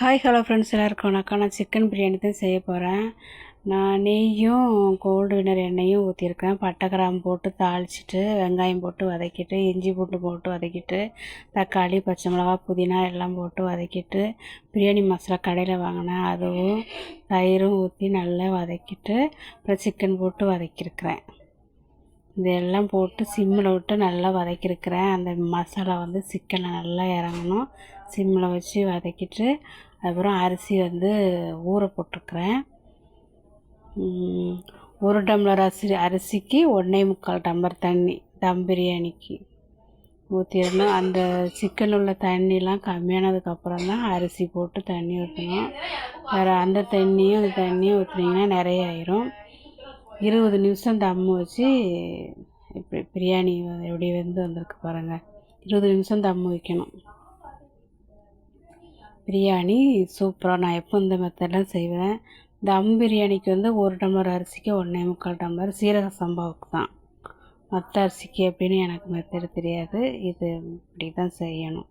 Hi hello friends எல்லாருக்கும் வணக்கம். நான் சிக்கன் பிரியாணி தான் செய்ய போகிறேன் நான் நெய்யும் கோல்டு வினர் எண்ணெயும் ஊற்றிருக்கேன் பட்டை கிராம்பு போட்டு தாளிச்சிட்டு வெங்காயம் போட்டு வதக்கிட்டு இஞ்சி பூண்டு போட்டு வதக்கிட்டு தக்காளி பச்சை மிளகா புதினா எல்லாம் போட்டு வதக்கிட்டு பிரியாணி மசாலா கடையில் வாங்கினேன். அதுவும் தயிரும் ஊற்றி நல்லா வதக்கிட்டு அப்புறம் சிக்கன் போட்டு வதக்கியிருக்கிறேன். இதெல்லாம் போட்டு சிம்மில் விட்டு நல்லா வதக்கியிருக்கிறேன். அந்த மசாலா வந்து சிக்கனை நல்லா இறங்கணும். சிம்மில் வச்சு வதக்கிட்டு அதுக்கப்புறம் அரிசி வந்து ஊற போட்டிருக்கிறேன். ஒரு டம்ளர் அரிசி அரிசிக்கு ஒன்றே முக்கால் டம்ளர் தண்ணி தம் பிரியாணிக்கு. ஊற்றிடணும் அந்த சிக்கன் உள்ள தண்ணிலாம் கம்மியானதுக்கப்புறம் தான் அரிசி போட்டு தண்ணி ஊற்றணும் வேறு அந்த தண்ணியும் அந்த தண்ணியும் ஊற்றுனீங்கன்னா நிறைய ஆயிரும். இருபது நிமிஷம் தம் வச்சு இப்படி பிரியாணி எப்படி வெந்து வந்திருக்கு பாருங்கள் இருபது நிமிஷம் தம் வைக்கணும். பிரியாணி சூப்பராக நான் எப்போ இந்த மெத்தடெலாம் செய்வேன்? தம் பிரியாணிக்கு வந்து ஒரு டம்ளர் அரிசிக்கு ஒன்றே முக்கால் டம்ளர் சீரக சம்பாவுக்கு தான். மற்ற அரிசிக்கு எப்படின்னு எனக்கு மெத்தடு தெரியாது. இது இப்படி தான் செய்யணும்.